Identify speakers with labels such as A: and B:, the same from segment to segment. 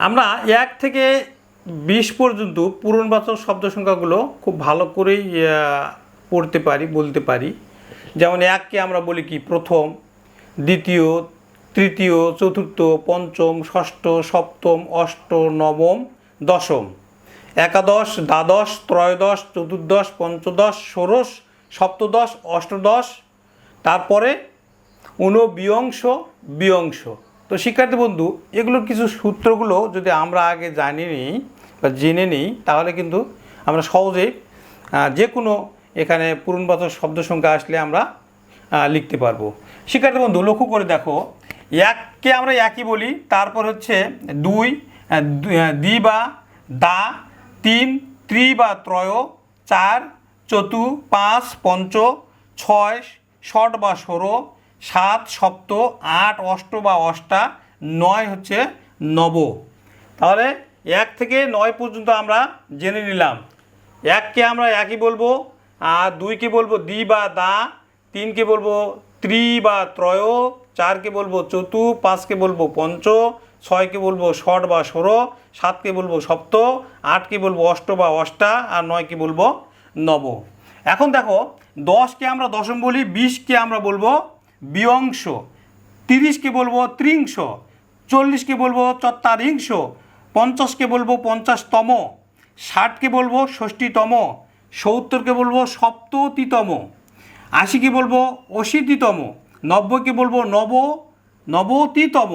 A: আমরা এক থেকে বিশ পর্যন্ত পূরণবাচক শব্দ সংখ্যাগুলো খুব ভালো করেই পড়তে পারি, বলতে পারি। যেমন এককে আমরা বলি কি, প্রথম, দ্বিতীয়, তৃতীয়, চতুর্থ, পঞ্চম, ষষ্ঠ, সপ্তম, অষ্ট, নবম, দশম। একাদশ, দ্বাদশ, ত্রয়োদশ, চতুর্দশ, পঞ্চদশ, ষোড়শ, সপ্তদশ, অষ্টদশ, তারপরে ঊনবিংশ, বিংশ। তো শিক্ষার্থী বন্ধু, এগুলোর কিছু সূত্রগুলো যদি আমরা আগে জানি নিই বা জেনে নিই, তাহলে কিন্তু আমরা সহজেই যে কোনো এখানে পূরণবাচক শব্দ সংখ্যা আসলে আমরা লিখতে পারব। শিক্ষার্থী বন্ধু, লক্ষ্য করে দেখো, এককে আমরা একই বলি, তারপর হচ্ছে দুই দ্বি বা দা, তিন, ত্রি বা ত্রয়, চার, চতু, পাঁচ, পঞ্চ, ছয়, ষট বা ষোলো সাত, সপ্ত, আট, অষ্ট বা অষ্টা, নয় হচ্ছে নব। তাহলে এক থেকে নয় পর্যন্ত আমরা জেনে নিলাম। এককে আমরা একই বলব, আর দুইকে বলব দ্বি বা দা, তিনকে বলব ত্রি বা ত্রয়, চারকে বলব চতু, পাঁচকে বলব পঞ্চ, ছয়কে বলব ষট বা ষোলো সাতকে বলব সপ্ত, আটকে বলব অষ্ট বা অষ্টা, আর নয়কে বলব নব। এখন দেখো, দশকে আমরা দশম বলি, বিশকে আমরা বলব বিয়ংশ তিরিশকে বলব ত্রিংশ চল্লিশকে বলব চত্বারিংশ পঞ্চাশকে বলব পঞ্চাশতম ষাটকে বলব ষষ্ঠীতম সত্তরকে বলব সপ্ততিতম আশিকে বলব অশীতিতম নব্বইকে বলব নব, নবতিতম,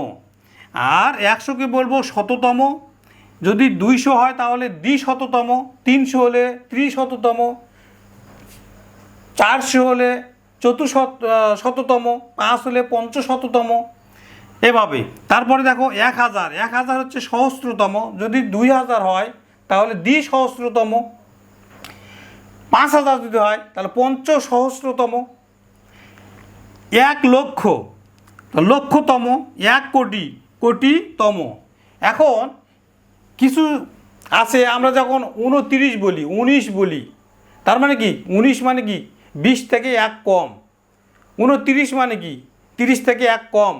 A: আর একশোকে বলব শততম, যদি দুইশো হয় তাহলে দ্বিশততম, তিনশো হলে ত্রিশততম, চারশো হলে চতুশত শততম পাঁচ হলে পঞ্চশততম। এভাবে। তারপরে দেখো, এক হাজার। এক হাজার হচ্ছে সহস্রতম। যদি দুই হাজার হয়, তাহলে দ্বি সহস্রতম পাঁচ হাজার যদি হয়, তাহলে পঞ্চ সহস্রতম এক লক্ষ। লক্ষতম, এক কোটি। কোটিতম। এখন কিছু আছে, আমরা যখন উনতিরিশ বলি উনিশ বলি, তার মানে কি? উনিশ মানে কি? বিশ থেকে এক কম। উনতিরিশ মানে কি? তিরিশ থেকে এক কম।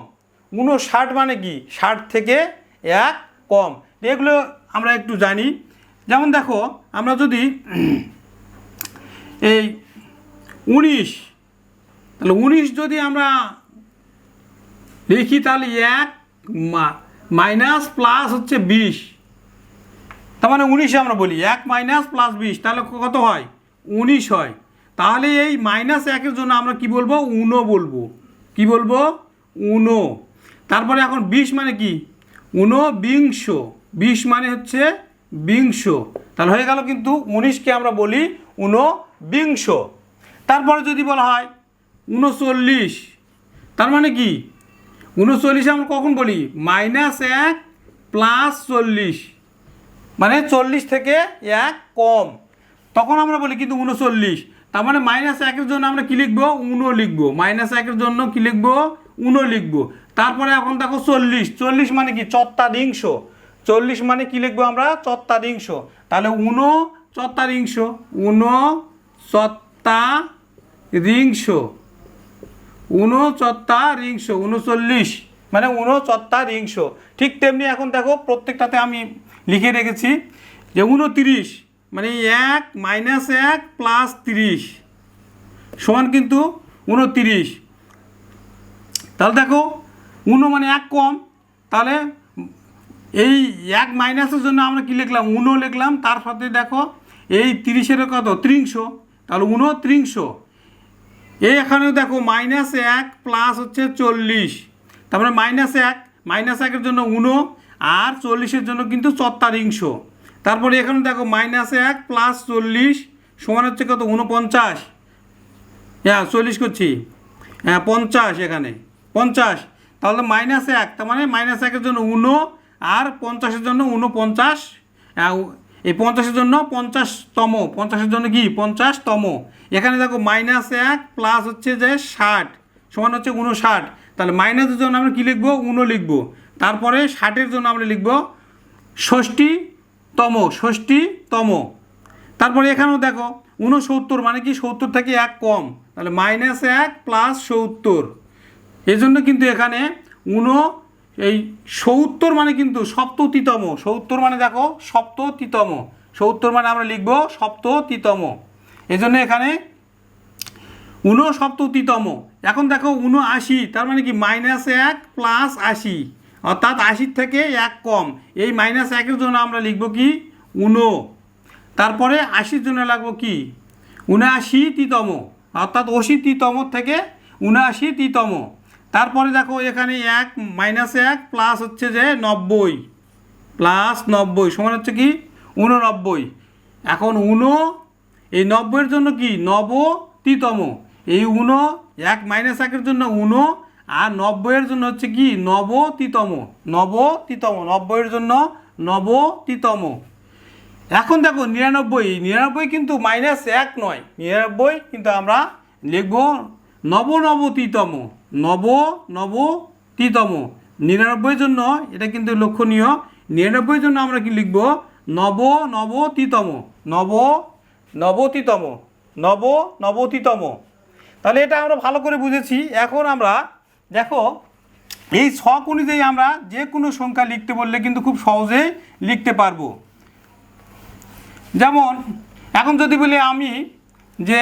A: উনষাট মানে কি? ষাট থেকে এক কম। এগুলো আমরা একটু জানি। যেমন দেখো, আমরা যদি এই উনিশ, তাহলে উনিশ যদি আমরা লিখি তাহলে এক মাইনাস প্লাস হচ্ছে বিশ। তার মানে উনিশে আমরা বলি, এক মাইনাস প্লাস বিশ, তাহলে কত হয়? উনিশ হয়। তাহলে এই মাইনাস একের জন্য আমরা কি বলব? উনো বলব। কি বলব? উনো। তারপরে এখন বিশ মানে কি? উনো বিংশ। বিশ মানে হচ্ছে বিংশ। তাহলে হয়ে গেল কিন্তু উনিশকে আমরা বলি উনো বিংশ। তারপরে যদি বলা হয় উনচল্লিশ তার মানে কি? উনচল্লিশে আমরা কখন বলি? মাইনাস এক প্লাস চল্লিশ। মানে চল্লিশ থেকে এক কম। তখন আমরা বলি কিন্তু উনচল্লিশ তার মানে মাইনাস একের জন্য আমরা কী লিখব? উনো লিখব। মাইনাস একের জন্য কী লিখব? উনো লিখব। তারপরে এখন দেখো চল্লিশ। চল্লিশ মানে কি? চত্বারিংশ চল্লিশ মানে কি লিখব আমরা? চত্বারিংশ তাহলে উনো চত্বারিংশ উনো চত্বারিংশ ঊনচত্বারিংশ উনচল্লিশ মানে ঊনচত্বারিংশ ঠিক তেমনি এখন দেখো প্রত্যেকটাতে আমি লিখে রেখেছি যে উনতিরিশ মানে এক মাইনাস এক প্লাস তিরিশ সমান কিন্তু উনতিরিশ তাহলে দেখো উনো মানে এক কম, তাহলে এই এক মাইনাসের জন্য আমরা কী লিখলাম? উনো লিখলাম, তার সাথে দেখো, এই তিরিশের কত? ত্রিংশ। তাহলে উনো ত্রিংশ। এই এখানেও দেখো মাইনাস এক প্লাস হচ্ছে চল্লিশ। তারপরে মাইনাস এক মাইনাস একের জন্য উনো আর চল্লিশের জন্য কিন্তু চত্বারিংশ। তারপরে এখানে দেখো মাইনাস এক প্লাস চল্লিশ সমান হচ্ছে কত? উনপঞ্চাশ হ্যাঁ চল্লিশ করছি। হ্যাঁ পঞ্চাশ এখানে। পঞ্চাশ। তাহলে মাইনাস এক তার মানে মাইনাস একের জন্য উনো আর পঞ্চাশের জন্য উনপঞ্চাশ হ্যাঁ, এই পঞ্চাশের জন্য পঞ্চাশতম। পঞ্চাশের জন্য কি? পঞ্চাশতম। এখানে দেখো মাইনাস এক প্লাস হচ্ছে যে ষাট সমান হচ্ছে উনষাট তাহলে মাইনাসের জন্য আমরা কী লিখব? উনো লিখব। তারপরে ষাটের জন্য আমরা লিখব ষষ্ঠীতম ষষ্ঠীতম তারপরে এখানেও দেখো উনসত্তর মানে কি? সত্তর থেকে এক কম। তাহলে মাইনাস এক প্লাস সত্তর। এই জন্য কিন্তু এখানে উনো এই সত্তর মানে কিন্তু সপ্ততিতম। সত্তর মানে দেখো, সপ্ততিতম। সত্তর মানে আমরা লিখব সপ্ততিতম। এই জন্য এখানে ঊনসপ্ততিতম। এখন দেখো উনআশি তার মানে কি? মাইনাস এক প্লাস আশি। অর্থাৎ আশির থেকে এক কম। এই মাইনাস একের জন্য আমরা লিখব কি? উনো। তারপরে আশির জন্য লাগবো কি? উনআশিতিতম অর্থাৎ অশীতিতম থেকে উনআশিতিতম তারপরে দেখো এখানে এক মাইনাস এক প্লাস হচ্ছে যে নব্বই। প্লাস নব্বই, সমান হচ্ছে কি? উননব্বই। এখন উনো, এই নব্বইয়ের জন্য কি? নবতিতম এই উনো, এক মাইনাস একের জন্য উনো আর নব্বইয়ের জন্য হচ্ছে কি? নবতিতম। নবতিতম। নব্বইয়ের জন্য নবতিতম। এখন দেখো, নিরানব্বই। নিরানব্বই কিন্তু মাইনাস এক নয়। নিরানব্বই কিন্তু আমরা লিখব নবনবতিতম। নব নবতিতম নিরানব্বইয়ের জন্য এটা কিন্তু লক্ষণীয়। নিরানব্বইয়ের জন্য আমরা কি লিখব? নব নবতিতম নব নবতিতম। নব নবতিতম তাহলে এটা আমরা ভালো করে বুঝেছি। এখন আমরা দেখো, এই ছক অনুযায়ী আমরা যে কোনো সংখ্যা লিখতে বললে কিন্তু খুব সহজেই লিখতে পারব। যেমন, এখন যদি বলি আমি যে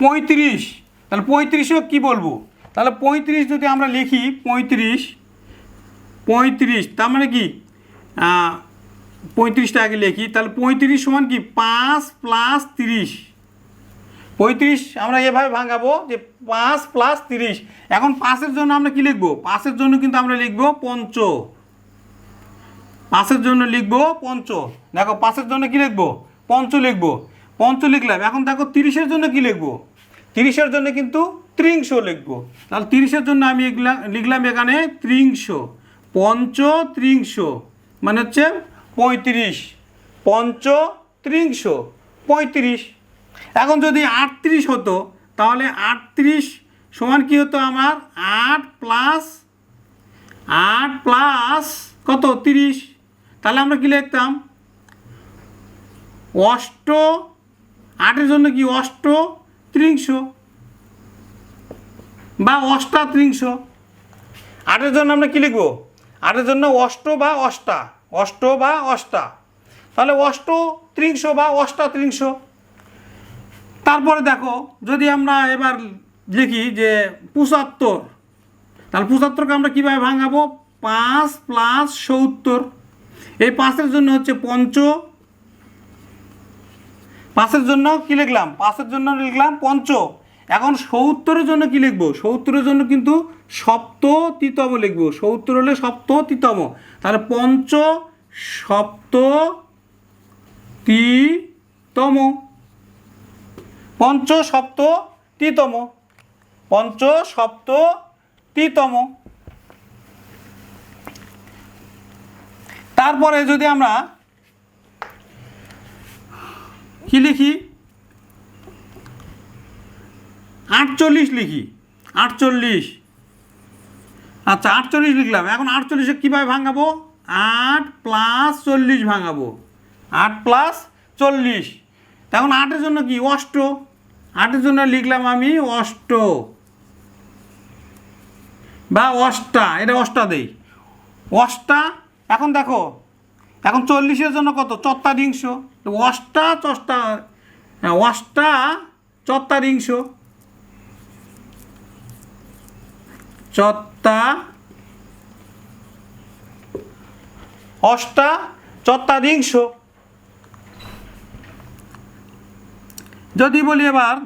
A: পঁয়ত্রিশ, তাহলে পঁয়ত্রিশও কি বলব? তাহলে পঁয়ত্রিশ যদি আমরা লিখি, পঁয়ত্রিশ পঁয়ত্রিশ, তার মানে কি? পঁয়ত্রিশটা আগে লিখি, তাহলে পঁয়ত্রিশ সমান কি? পাঁচ প্লাস তিরিশ। পঁয়ত্রিশ আমরা এভাবে ভাঙাবো যে পাঁচ প্লাস তিরিশ। এখন পাঁচের জন্য আমরা কি লিখব? পাঁচের জন্য কিন্তু আমরা লিখব পঞ্চ। পাঁচের জন্য লিখব পঞ্চ। দেখো পাঁচের জন্য কি লিখব? পঞ্চ লিখব। পঞ্চ লিখলাম, এখন দেখো তিরিশের জন্য কি লিখব? তিরিশের জন্য কিন্তু ত্রিংশ লিখব। তাহলে তিরিশের জন্য আমি লিখলাম এখানে ত্রিংশ। পঞ্চ ত্রিংশ মানে হচ্ছে পঁয়ত্রিশ। পঞ্চ ত্রিংশ, পঁয়ত্রিশ। এখন যদি আটত্রিশ হতো, তাহলে আটত্রিশ সমান কি হতো আমার? আট প্লাস আট প্লাস কত? তিরিশ। তাহলে আমরা কি লিখতাম? অষ্ট, আটের জন্য কি অষ্ট? ত্রিংশ। বা অষ্টা ত্রিংশ। আটের জন্য আমরা কি লিখব? আটের জন্য অষ্ট বা অষ্টা। অষ্ট বা অষ্টা। তাহলে অষ্ট ত্রিংশ বা অষ্টাত্রিংশ তারপরে দেখো, যদি আমরা এবার লিখি যে পঁচাত্তর, তাহলে পঁচাত্তরকে আমরা কীভাবে ভাঙাবো? পাঁচ প্লাস সত্তর। এই পাঁচের জন্য হচ্ছে পঞ্চ। পাঁচের জন্য কি লিখলাম? পাঁচের জন্য লিখলাম পঞ্চ। এখন সত্তরের জন্য কি লিখব? সত্তরের জন্য কিন্তু সপ্ত তিতম লিখব। সত্তর হলে সপ্ত তিতম তাহলে পঞ্চ সপ্ত তিতম পঞ্চ সপ্ত তিতম পঞ্চ সপ্ত তিতম তারপরে যদি আমরা কি লিখি? আটচল্লিশ লিখি। আটচল্লিশ। আচ্ছা আটচল্লিশ লিখলাম। এখন আটচল্লিশে কীভাবে ভাঙাবো? আট প্লাস চল্লিশ ভাঙাবো। আট প্লাস চল্লিশ। তখন আটের জন্য কি? অষ্ট। আটের জন্য লিখলাম আমি অষ্ট। বা অষ্টা এটা অষ্টা দেই। অষ্টা এখন দেখো এখন চল্লিশের জন্য কত? চত্বারিংশ। অষ্টা চষ্টা হ্যাঁ, অষ্টা চত্বারিংশ। চত্তা অষ্টা চত্বারিংশ। যদি বলি এবার,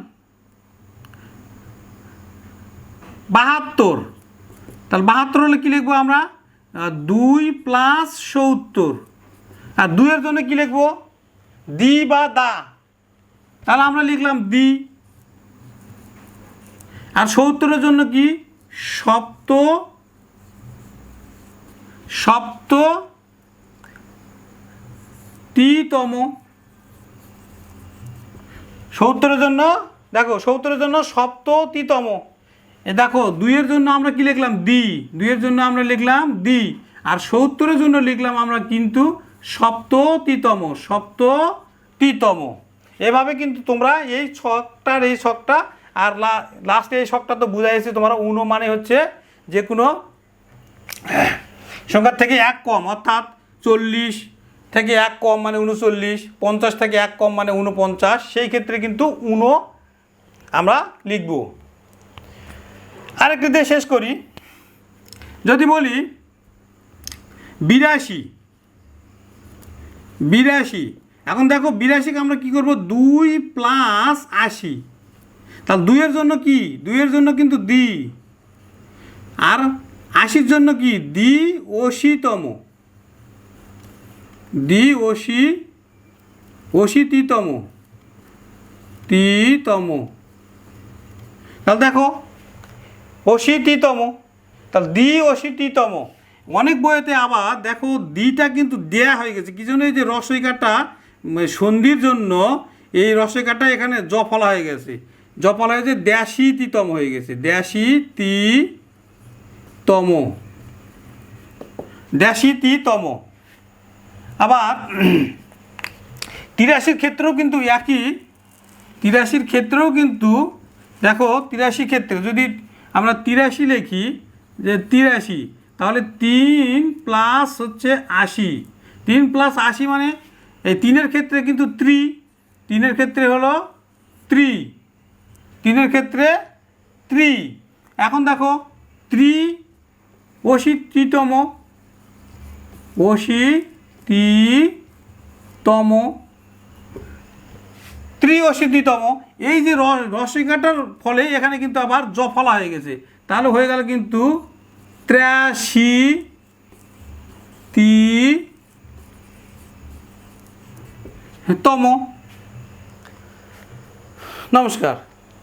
A: বাহাত্তর, তাহলে বাহাত্তর হলে কী লিখব আমরা? দুই প্লাস সত্তর। আর দুইয়ের জন্য কী লিখব? দি বা দা। তাহলে আমরা লিখলাম দি। আর সত্তরের জন্য কি? সপ্ত সপ্ত তিতম। সত্তরের জন্য, দেখো, সত্তরের জন্য সপ্ততিতম। এ দেখো, দুইয়ের জন্য আমরা কি লিখলাম? দি। দুইয়ের জন্য আমরা লিখলাম দি। আর সত্তরের জন্য লিখলাম আমরা কিন্তু সপ্ততিতম সপ্ততিতম। এভাবে কিন্তু তোমরা এই ছকটার এই ছকটা, আর লাস্টে এই ছকটা তো বুঝাই এসেছে তোমরা উনো মানে হচ্ছে যে কোনো সংখ্যার থেকে এক কম, অর্থাৎ চল্লিশ থেকে এক কম মানে উনচল্লিশ, পঞ্চাশ থেকে এক কম মানে উনপঞ্চাশ, সেই ক্ষেত্রে কিন্তু উনো আমরা লিখব। আরেকটি দিয়ে শেষ করি। যদি বলি বিরাশি বিরাশি, এখন দেখো বিরাশিকে আমরা কি করব? দুই প্লাস আশি। তাহলে দুইয়ের জন্য কি? দুইয়ের জন্য কিন্তু দি। আর আশির জন্য কি? দ্বি অশীতম। দ্বি অশি অশীতিতম তিতম তাহলে দেখো অশীতিতম তাহলে দ্বি অশীতিতম অনেক বইতে আবার দেখো দিটা কিন্তু দেয়া হয়ে গেছে। কি জন্য এই যে রসইকাটা সন্ধির জন্য এই রসইকাটা এখানে জফলা হয়ে গেছে। জফলা হয়ে যে দ্যাশি তিতম হয়ে গেছে। দ্যাশি তি তম। দ্যাশি তি তম। আবার তিরাশির ক্ষেত্রেও কিন্তু একই, তিরাশির ক্ষেত্রেও কিন্তু দেখো তিরাশি ক্ষেত্রে যদি আমরা তিরাশি লিখি যে তিরাশি, তাহলে তিন প্লাস হচ্ছে আশি। তিন প্লাস আশি মানে এই তিনের ক্ষেত্রে কিন্তু ত্রি, তিনের ক্ষেত্রে হলো ত্রি, তিনের ক্ষেত্রে ত্রি। এখন দেখো ত্রি অশীতিতম অশীতিতম ত্রিঅশীতিতম এই যে রসিকাটার ফলে এখানে কিন্তু আবার জফলা হয়ে গেছে। তাহলে হয়ে গেল কিন্তু ত্র্যাশি তি তম নমস্কার।